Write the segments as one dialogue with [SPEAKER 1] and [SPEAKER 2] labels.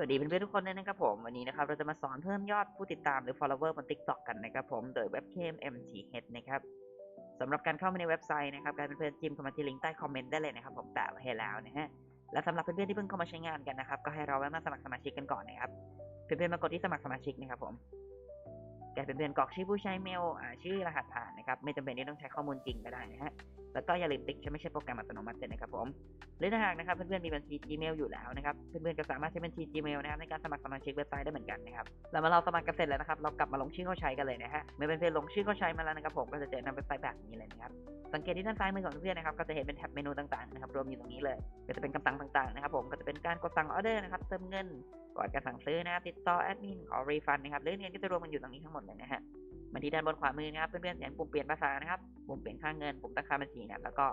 [SPEAKER 1] สวัสดีเพื่อนๆทุกคนด้วยนะครับผมวันนี้นะครับเราจะมาสอนเพิ่มยอดผู้ติดตามหรือ follower บน TikTok กันนะครับผมโดยเว็บเคม mth นะครับสำหรับการเข้ามาในเว็บไซต์นะครับการเพื่อนๆจิ้มเข้ามาที่ลิงก์ใต้คอมเมนต์ได้เลยนะครับผมแปะไว้ให้แล้วนะฮะและสำหรับเพื่อนๆที่เพิ่งเข้ามาใช้งานกันนะครับก็ให้เราแวะมาสมัครสมาชิกกันก่อนนะครับเพื่อนๆมากดที่สมัครสมาชิกนะครับผม แกเพื่อนกรอกชื่อผู้ใช้เมลชื่อรหัสผ่านนะครับไม่จำเป็นที่ต้องใช้ข้อมูลจริงก็ได้นะฮะแล้วก็อย่าลืมติ๊กใช้ไม่ใช่โปรแกรมอัตโนมัติเลยนะครับผมหรือถ้าหากนะครับเพื่อนๆมีบัญชี Gmail อยู่แล้วนะครับเพื่อนๆก็สามารถใช้บัญชี Gmail นะครับในการสมัครสมาชิกเว็บไซต์ได้เหมือนกันนะครับแล้วมื่อเราสมัครกันเสร็จแล้วนะครับเรากลับมาลงชื่อเข้าใช้กันเลยนะฮะเมื่อเพื่อนๆลงชื่อเข้าใช้มาแล้วนะครับผมก็จะเจอหน้าเว็บไซต์แบบนี้เลยนะครับสังเกตที่ด้านซ้ายมือของเพื่อนนะครับก็จะเห็นเป็นแท็บเมนูต่างๆนะครับรวมอยู่ตรงนี้เลยก็จะเป็นคำสั่งต่างๆนะครับผมก็จะเป็นการกดสั่งออเดอร์นะครับเติมเงิน ก่อนการสั่งซื้อนะครับ ติดต่อแอดมินขอรีฟันนะครับเรื่องนี้ก็จะรวมกันอยู่ตรงนี้ทั้งหมดเลยนะฮะมาที่ด้านบนขวามือนะครับเพื่อนๆเห็นปุ่มเปลี่ยนภาษานะครับปุ่มเปลี่ยนค่าเงินปุ่มตั้งค่าบัญชีนะครับแล้วก็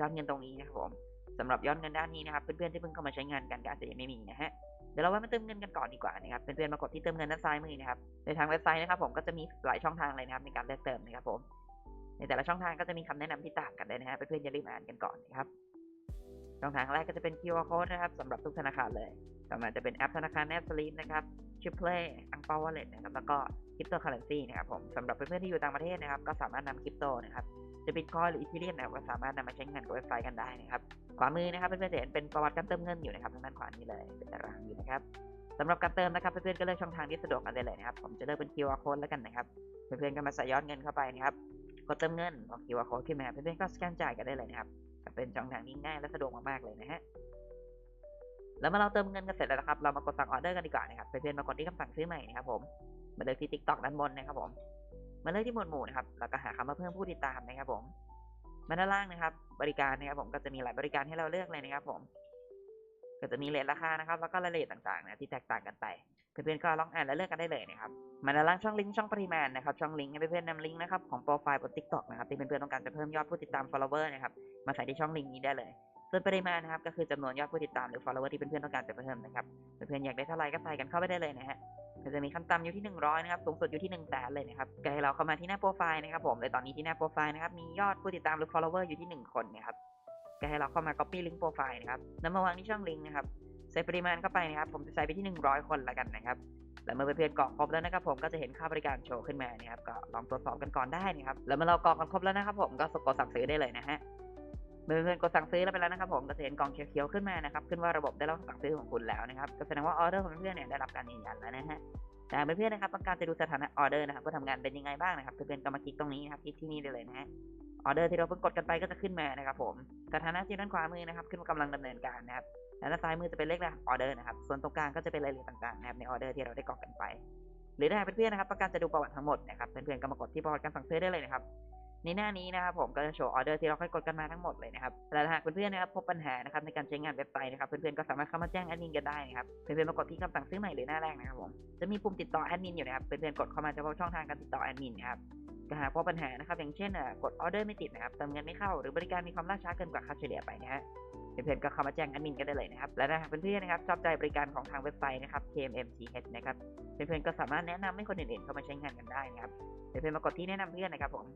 [SPEAKER 1] ยอดเงินตรงนี้นะครับผมสำหรับยอดเงินด้านนี้นะครับเพื่อนๆที่เพิ่งเข้ามาใช้งานกันก็อาจจะยังไม่มีนะฮะเดี๋ยวเราไว้มาเติมเงินกันก่อนดีกว่านะครับเพื่อนๆมากดที่เติมเงินด้านซ้ายมือนะครับในทางเว็บไซต์นะครับผมก็จะมีหลายช่องทางเลยนะครับในการเลือกเติมนะครับผมในแต่ละช่องทางก็จะมีคำแนะนำที่ต่างกันเลยนะฮะเพื่อนๆอย่าลืมอ่านกันก่อนนะครับ ช่องทางแรกก็จะเป็น QR code นะครับสำหรับทุกธนาคารเลยต่อมาจะเป็นแอปธนาคารแนบสลิปนะครับชื่อ Play อังเปาวอลเล็ตนะครับแล้วก็คริปโตเคอเรนซีนะครับผมสำหรับเพื่อนๆที่อยู่ต่างประเทศนะครับ ก็สามารถนำคริปโตนะครับจะบิตคอยหรืออีเทเรียมนะครับก็สามารถนำมาใช้งานกับเว็บไซต์กันได้นะครับขวามือนะครับเพื่อนๆจะเห็นเป็นประวัติการเติมเงินอยู่นะครับทางด้านขวานี้เลยเป็นตารางอยู่นะครับสำหรับการเติมนะครับเพื่อนๆก็เลือกช่องทางที่สะดวกกันได้เลยนะครับผมจะเลือกเป็น QR code แล้วกันนะครับเพื่อนๆก็มาใส่ยอดเงินเข้าไปนะครับกดเติมเงินพอ QR code ขึ้นมาเพื่อนๆก็สแกนจ่ายกันได้เลยนะครับ เป็นช่องทางที่ง่ายและสะดวกมากๆเลยนะฮะแล้วมื่อเราเติมเงินกันเสร็จแล้วนะครับเรามากดสั่งออเดอร์กันดีกว่านะครับเพื่อนๆมากดที่คำสั่งซื้อใหม่นะครับผมมาเลือกที่ TikTok ด้านบนนะครับผมมาเลือกที่หมวดหมู่นะครับแล้วก็หาคำว่าเพิ่มผู้ติดตามนะครับผมมาด้านล่างนะครับ บริการนะครับผมก็จะมีหลายบริการให้เราเลือกเลยนะครับผม ก็จะมีเลทราคานะครับ แล้วก็รายละเอียดต่างๆนะที่แตกต่างกันไปเพื่อนๆก็ลองอ่านและเลือกกันได้เลยนะครับมาด้านล่างช่องลิงก์ช่องปริมาณนะครับช่องลิงก์ให้เพื่อนๆนำลิงก์นะครับของโปรไฟล์บน TikTok นะครับที่เพื่อนๆต้องการจะเพิ่มยอดผู้ติดตาม follower นะครับ มาใส่ที่ช่องลิงก์นี้ได้เลย ส่วนปริมาณนะครับก็คือจำนวนยอดผู้ติดตามหรือ follower ที่เพื่อนๆต้องการจะเพิ่มนะครับเพื่อนๆอยากได้เท่าไหร่ก็ใส่กันเข้าไปได้เลยนะฮะก็จะมีขั้นต่ำอยู่ที่ 100 นะครับ สูงสุดอยู่ที่1 0 0 0 0แสนเลยนะครับก็ให้เราเข้ามาที่หน้าโปรไฟล์นะครับผมโดยตอนนี้ที่หน้าโปรไฟล์นะครับ มียอดผู้ติดตามหรือ follower อยู่ที่ 1 คนนะครับก็ให้เราเข้ามา copy ลิงก์โปรไฟล์นะครับนำมาวางที่ช่องลิงก์นะครับ ใส่ปริมาณเข้าไปนะครับ ผมจะใส่ไปที่ 100 คนละกันนะครับ แล้วเมื่อเพื่อนๆกรอกครบแล้วนะครับ ผมก็จะเห็นค่าบริการโชว์ขึ้นมานะครับ ก็ลองตรวจสอบกันก่อนได้นะครับ แล้วเมื่อเรากรอกกันครบแล้วนะครับ ผมก็กดสั่งซื้อได้เลยนะฮะ เมื่อเพื่อนๆกดสั่งซื้อแล้วไปแล้วนะครับผมก็จะเห็นกล่องเขียวๆขึ้นมานะครับขึ้นว่าระบบได้รับสั่งซื้อของคุณแล้วนะครับก็แสดงว่าออเดอร์ของเพื่อนเนี่ยได้รับการยืนยันแล้วนะฮะแต่เพื่อนๆนะครับต้องการจะดูสถานะออเดอร์นะครับว่าทำงานเป็นยังไงบ้างนะครับเพื่อนๆก็มาคลิกตรงนี้นะครับคลิกที่นี่ได้เลยนะฮะออเดอร์ที่เราเพิ่งกดกันไปก็จะขึ้นมานะครับผมสถานะที่ด้านขวามือนะครับขึ้นว่ากำลังดำเนินการนะครับและด้านซ้ายมือจะเป็นเลขรหัสออเดอร์นะครับส่วนตรงกลางก็จะเป็นรายละเอียดต่างๆนะครับในออเดอร์ที่เราได้กรอกกันไป หรือถ้าเพื่อนๆนะครับต้องการจะดูประวัติทั้งหมดนะครับเพื่อนๆก็มากดที่ประวัติการสั่งซื้อได้เลยนะครับ ในหน้านี้นะครับผมก็จะโชว์ออเดอร์ที่เราค่อยกดกันมาทั้งหมดเลยนะครับและหากเพื่อนๆนะครับพบปัญหานะครับในการใช้งานเว็บไซต์นะครับเพื่อนๆก็สามารถเข้ามาแจ้งแอดมินกันได้นะครับเพื่อนๆมากดที่คำสั่งซื้อใหม่หรือหน้าแรกนะครับผมจะมีปุ่มติดต่อแอดมินอยู่นะครับเพื่อนๆกดเข้ามาจะพบช่องทางการติดต่อแอดมินนะครับก็หากพบปัญหานะครับอย่างเช่นกดออเดอร์ไม่ติดนะครับเติมเงินไม่เข้าหรือบริการมีความล่าช้าเกินกว่าค่าเฉลี่ยไปนะฮะเพื่อนๆก็เข้ามาแจ้งแอดมินกันได้เลยนะครับและถ้าหากเพื่อนๆนะครับชอบใจบริการของทางเว็บไซต์นะครับ KMMTH นะครับเพื่อนๆก็สามารถแนะนำให้คนอื่นๆเข้ามาใช้งานกันได้นะครับเพื่อนๆมากดที่แนะนำเพื่อนนะครับผม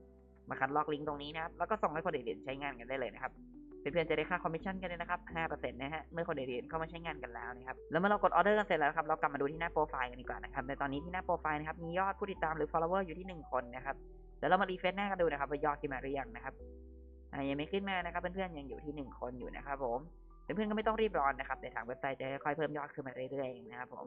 [SPEAKER 1] มาคัดลอกลิงก์ตรงนี้นะครับ แล้วก็ส่งให้คนอื่นๆใช้งานกันได้เลยนะครับ เพื่อนๆจะได้ค่าคอมมิชชั่นกันเลยนะครับ 5%นะฮะ เมื่อคนอื่นๆเข้ามาใช้งานกันแล้วนะครับ แล้วเมื่อเรากดออเดอร์กันเสร็จแล้วครับ เรากลับมาดูที่หน้าโปรไฟล์กันดีกว่านะครับ ในตอนนี้ที่หน้าโปรไฟล์นะครับ มียอดผู้ติดตามหรือ follower อยู่ที่ 1 คนนะครับเดี๋ยวเรามารีเฟรชหน้ากันดูนะครับว่ายอดขึ้นมาหรือยังนะครับอ่ายังไม่ขึ้นมานะครับเพื่อนๆยังอยู่ที่ 1 คนอยู่นะครับผมเพื่อนๆก็ไม่ต้องรีบร้อนนะครับในทางเว็บไซต์จะค่อยๆเพิ่มยอดขึ้นมาเรื่อยๆนะครับผม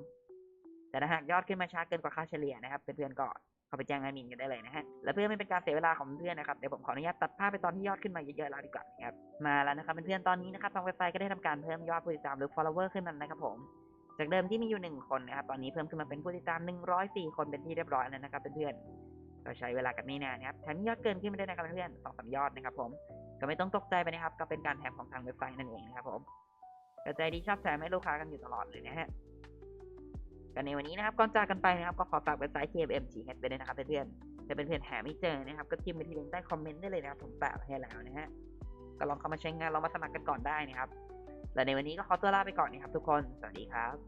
[SPEAKER 1] แต่ถ้าหากยอดขึ้นมาช้าเกินกว่าค่าเฉลี่ยนะครับเพื่อนๆก็เข้าไปแจ้งแอดมินกันได้เลยนะฮะและเพื่อไม่เป็นการเสียเวลาของเพื่อนนะครับเดี๋ยวผมขออนุญาตตัดภาพไปตอนที่ยอดขึ้นมาเยอะๆแล้วดีกว่านะครับมาแล้วนะครับเพื่อนๆตอนนี้นะครับทางเว็บไซต์ก็ได้ทำการเพิ่มยอดผู้ติดตามหรือ follower ขึ้นมานะครับผมจากเดิมที่มีอยู่หนึ่งคนนะครับตอนนี้เพิ่มขึ้นมาเป็นผู้ติดตาม 104 คนเป็นที่เรียบร้อยแล้วนะครับเพื่อนๆก็ใช้เวลากันไม่นานนะครับแถมยอดเกินขึ้นไปได้นะครับเพื่อนๆสองสามยอดนะครับผมก็ไม่ต้องตกใจไปนะครับก็เป็นการแถมของทางเว็บไซต์นั่นเองนะครับผมกระจายดีชอบแถมให้ลูกค้ากันอยู่ตลอดเลยนะฮะ กันในวันนี้นะครับก่อนจากกันไปนะครับก็ขอฝากเว็บไซต์ KMMGH ไปด้วยนะครับเพื่อนๆจะเป็นเพื่อนหาไม่เจอนะครับก็พิมพ์ไปที่ลิงก์ใต้คอมเมนต์ได้เลยนะครับผมแปะให้แล้วนะฮะก็ลองเข้ามาใช้งานลองมาสมัครกันก่อนได้นะครับและในวันนี้ก็ขอตัวลาไปก่อนนะครับทุกคนสวัสดีครับ